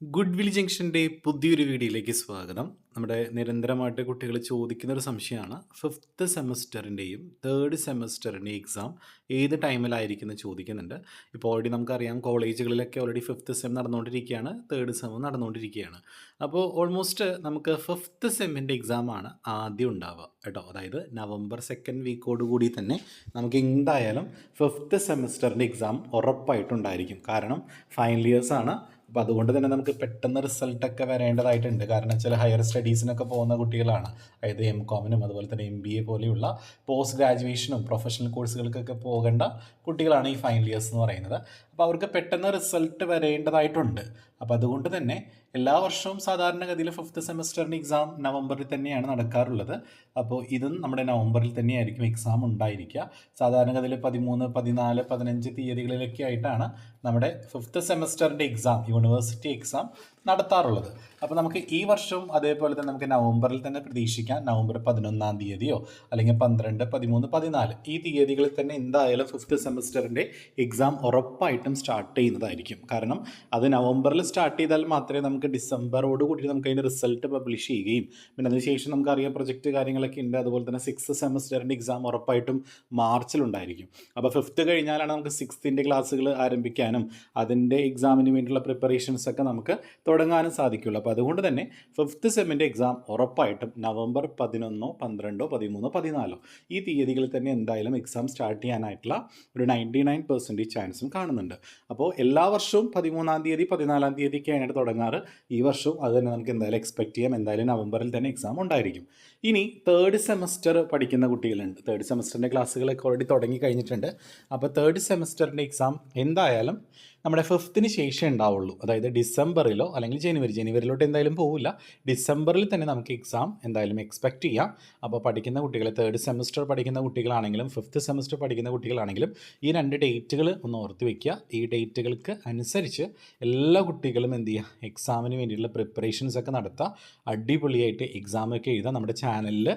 Good will ജംഗ്ഷന്റെ പുതിയൊരു വീഡിയോയിലേക്ക് സ്വാഗതം. നമ്മുടെ നിരന്തരമായിട്ട് കുട്ടികൾ ചോദിക്കുന്ന ഒരു സംശയമാണ്. ഫിഫ്ത്ത് സെമസ്റ്ററിന്റെയും തേർഡ് സെമസ്റ്ററിന്റെയും എക്സാം ഏത് ടൈമിലായിരിക്കും എന്ന് ചോദിക്കുന്നുണ്ട്. ഇപ്പോൾ ഓൾറെഡി നമുക്കറിയാം കോളേജുകളിലൊക്കെ ഓൾറെഡി ഫിഫ്ത്ത് സെം നടന്നുകൊണ്ടിരിക്കുകയാണ് തേർഡ് സെം നടന്നുകൊണ്ടിരിക്കുകയാണ്. അപ്പോൾ ഓൾമോസ്റ്റ് നമുക്ക് ഫിഫ്ത്ത് സെമ്മിന്റെ എക്സാമാണ് ആദ്യം ഉണ്ടാവുക കേട്ടോ. അതായത് നവംബർ സെക്കൻഡ് വീക്കോട് കൂടി തന്നെ നമുക്ക് എന്തായാലും ഫിഫ്ത്ത് സെമസ്റ്ററിന്റെ എക്സാം ഉറപ്പായിട്ടുണ്ടായിരിക്കും കാരണം ഫൈനൽ ഇയേഴ്സാണ് അപ്പോൾ അതുകൊണ്ട് തന്നെ നമുക്ക് പെട്ടെന്ന് റിസൾട്ടൊക്കെ വരേണ്ടതായിട്ടുണ്ട്. കാരണം ചില ഹയർ സ്റ്റഡീസിനൊക്കെ പോകുന്ന കുട്ടികളാണ്. അതായത് എം കോമിനും അതുപോലെ തന്നെ എം ബി എ പോലെയുള്ള പോസ്റ്റ് ഗ്രാജുവേഷനും പ്രൊഫഷണൽ കോഴ്സുകൾക്കൊക്കെ പോകേണ്ട കുട്ടികളാണ് ഈ ഫൈനൽ ഇയേഴ്സ് എന്ന് പറയുന്നത്. അപ്പോൾ അവർക്ക് പെട്ടെന്ന് റിസൾട്ട് വരേണ്ടതായിട്ടുണ്ട്. അപ്പോൾ അതുകൊണ്ട് തന്നെ എല്ലാ വർഷവും സാധാരണഗതിയിൽ ഫിഫ്ത്ത് സെമസ്റ്ററിന്റെ എക്സാം നവംബറിൽ തന്നെയാണ് നടക്കാറുള്ളത്. അപ്പോൾ ഇതും നമ്മുടെ നവംബറിൽ തന്നെയായിരിക്കും എക്സാം ഉണ്ടായിരിക്കുക. സാധാരണഗതിയിൽ പതിമൂന്ന് പതിനാല് പതിനഞ്ച് തീയതികളിലൊക്കെ ആയിട്ടാണ് നമ്മുടെ ഫിഫ്ത്ത് സെമസ്റ്ററിന്റെ എക്സാം യൂണിവേഴ്സിറ്റി എക്സാം നടത്താറുള്ളത്. അപ്പോൾ നമുക്ക് ഈ വർഷവും അതേപോലെ തന്നെ നമുക്ക് നവംബറിൽ തന്നെ പ്രതീക്ഷിക്കാം. നവംബർ പതിനൊന്നാം തീയതിയോ അല്ലെങ്കിൽ പന്ത്രണ്ട് പതിമൂന്ന് പതിനാല് ഈ തീയതികളിൽ തന്നെ എന്തായാലും ഫിഫ്ത്ത് സെമസ്റ്ററിന്റെ എക്സാം ഉറപ്പായിട്ടും സ്റ്റാർട്ട് ചെയ്യുന്നതായിരിക്കും. കാരണം അത് നവംബറിൽ സ്റ്റാർട്ട് ചെയ്താൽ മാത്രമേ നമുക്ക് ഡിസംബറോട് കൂടി നമുക്ക് അതിന്റെ റിസൾട്ട് പബ്ലിഷ് ചെയ്യുകയും പിന്നെ അതിനുശേഷം നമുക്കറിയാം പ്രൊജക്റ്റ് കാര്യങ്ങളൊക്കെ ഉണ്ട്. അതുപോലെ തന്നെ സിക്സ് സെമസ്റ്ററിന്റെ എക്സാം ഉറപ്പായിട്ടും മാർച്ചിലുണ്ടായിരിക്കും അപ്പോൾ ഫിഫ്ത്ത് കഴിഞ്ഞാലാണ് നമുക്ക് സിക്സ്ത്തിന്റെ ക്ലാസ്സുകൾ ആരംഭിക്കാനും അതിന്റെ എക്സാമിന് വേണ്ടിയുള്ള പ്രിപ്പറേഷൻസ് ഒക്കെ നമുക്ക് തുടങ്ങാനും സാധിക്കുള്ളൂ. അപ്പോൾ അതുകൊണ്ട് തന്നെ ഫിഫ്ത്ത് സെമ്മിന്റെ എക്സാം ഉറപ്പായിട്ടും നവംബർ പതിനൊന്നോ പന്ത്രണ്ടോ പതിമൂന്നോ പതിനാലോ ഈ തീയതികളിൽ തന്നെ എന്തായാലും എക്സാം സ്റ്റാർട്ട് ചെയ്യാനായിട്ടുള്ള ഒരു നയന്റി നയൻ പെർസെന്റേജ് ചാൻസും കാണുന്നുണ്ട്. അപ്പോൾ എല്ലാ വർഷവും പതിമൂന്നാം തീയതി പതിനാലാം തീയതിക്കാണ് തുടങ്ങാറ്. ഈ വർഷവും അത് തന്നെ നമുക്ക് എന്തായാലും എക്സ്പെക്ട് ചെയ്യാം. എന്തായാലും നവംബറിൽ തന്നെ എക്സാം ഉണ്ടായിരിക്കും. ഇനി തേർഡ് സെമസ്റ്റർ പഠിക്കുന്ന കുട്ടികളുണ്ട്. തേർഡ് സെമസ്റ്ററിന്റെ ക്ലാസ്സുകളൊക്കെ ഓൾറെഡി തുടങ്ങി കഴിഞ്ഞിട്ടുണ്ട്. അപ്പോൾ തേർഡ് സെമസ്റ്ററിന്റെ എക്സാം എന്തായാലും നമ്മുടെ ഫിഫ്ത്തിന് ശേഷം ഉണ്ടാവുള്ളൂ. അതായത് ഡിസംബറിലോ അല്ലെങ്കിൽ ജനുവരി ജനുവരിയിലോട്ട് എന്തായാലും പോവില്ല. ഡിസംബറിൽ തന്നെ നമുക്ക് എക്സാം എന്തായാലും എക്സ്പെക്റ്റ് ചെയ്യാം. അപ്പോൾ പഠിക്കുന്ന കുട്ടികൾ തേർഡ് സെമസ്റ്റർ പഠിക്കുന്ന കുട്ടികളാണെങ്കിലും ഫിഫ്ത്ത് സെമസ്റ്റർ പഠിക്കുന്ന കുട്ടികളാണെങ്കിലും ഈ രണ്ട് ഡേറ്റുകൾ ഒന്ന് ഓർത്ത് വയ്ക്കുക ഈ ഡേറ്റുകൾക്ക് അനുസരിച്ച് എല്ലാ കുട്ടികളും എന്ത് ചെയ്യുക? എക്സാമിന് വേണ്ടിയിട്ടുള്ള പ്രിപ്പറേഷൻസ് ഒക്കെ നടത്തുക. അടിപൊളിയായിട്ട് എക്സാമൊക്കെ എഴുതാം നമ്മുടെ ചാനലിൽ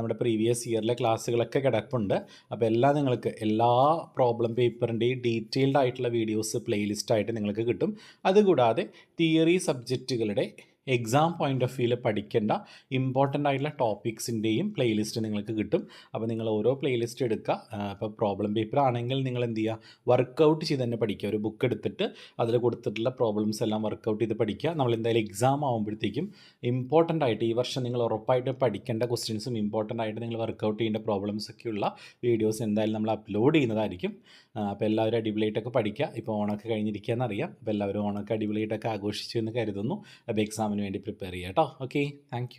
നമ്മുടെ പ്രീവിയസ് ഇയറിലെ ക്ലാസ്സുകളൊക്കെ കിടപ്പുണ്ട്. അപ്പോൾ എല്ലാ നിങ്ങൾക്ക് എല്ലാ പ്രോബ്ലം പേപ്പറിന്റെയും ഡീറ്റെയിൽഡ് ആയിട്ടുള്ള വീഡിയോസ് പ്ലേലിസ്റ്റായിട്ട് നിങ്ങൾക്ക് കിട്ടും. അതുകൂടാതെ തിയറി സബ്ജക്റ്റുകളുടെ എക്സാം പോയിന്റ് ഓഫ് വ്യൂവിൽ പഠിക്കേണ്ട. ഇമ്പോർട്ടന്റ് ആയിട്ടുള്ള ടോപ്പിക്സിന്റെയും പ്ലേലിസ്റ്റ് നിങ്ങൾക്ക് കിട്ടും. അപ്പോൾ നിങ്ങൾ ഓരോ പ്ലേലിസ്റ്റ് എടുക്കുക. ഇപ്പോൾ പ്രോബ്ലം പേപ്പർ ആണെങ്കിൽ നിങ്ങൾ എന്ത് ചെയ്യുക? വർക്കൗട്ട് ചെയ്ത് തന്നെ പഠിക്കുക. ഒരു ബുക്ക് എടുത്തിട്ട് അതിൽ കൊടുത്തിട്ടുള്ള പ്രോബ്ലംസ് എല്ലാം വർക്കൗട്ട് ചെയ്ത് പഠിക്കുക. നമ്മൾ എന്തായാലും എക്സാം ആകുമ്പോഴത്തേക്കും ഇമ്പോർട്ടന്റ് ആയിട്ട് ഈ വർഷം നിങ്ങൾ ഉറപ്പായിട്ട് പഠിക്കേണ്ട ക്വസ്റ്റ്യൻസും ഇമ്പോർട്ടന്റ് ആയിട്ട് നിങ്ങൾ വർക്കൗട്ട് ചെയ്യേണ്ട പ്രോബ്ലംസ് ഒക്കെയുള്ള വീഡിയോസ് എന്തായാലും നമ്മൾ അപ്ലോഡ് ചെയ്യുന്നതായിരിക്കും. അപ്പോൾ എല്ലാവരും അടിപൊളിയായിട്ടൊക്കെ പഠിക്കുക. ഇപ്പോൾ ഓണമൊക്കെ കഴിഞ്ഞിരിക്കുക എന്നറിയാം അപ്പോൾ എല്ലാവരും ഓണമൊക്കെ അടിപൊളിയായിട്ടൊക്കെ ആഘോഷിച്ചു എന്ന് കരുതുന്നു അപ്പോൾ വേണ്ടി പ്രിപ്പയർ ചെയ്യുക കേട്ടോ ഓക്കെ താങ്ക്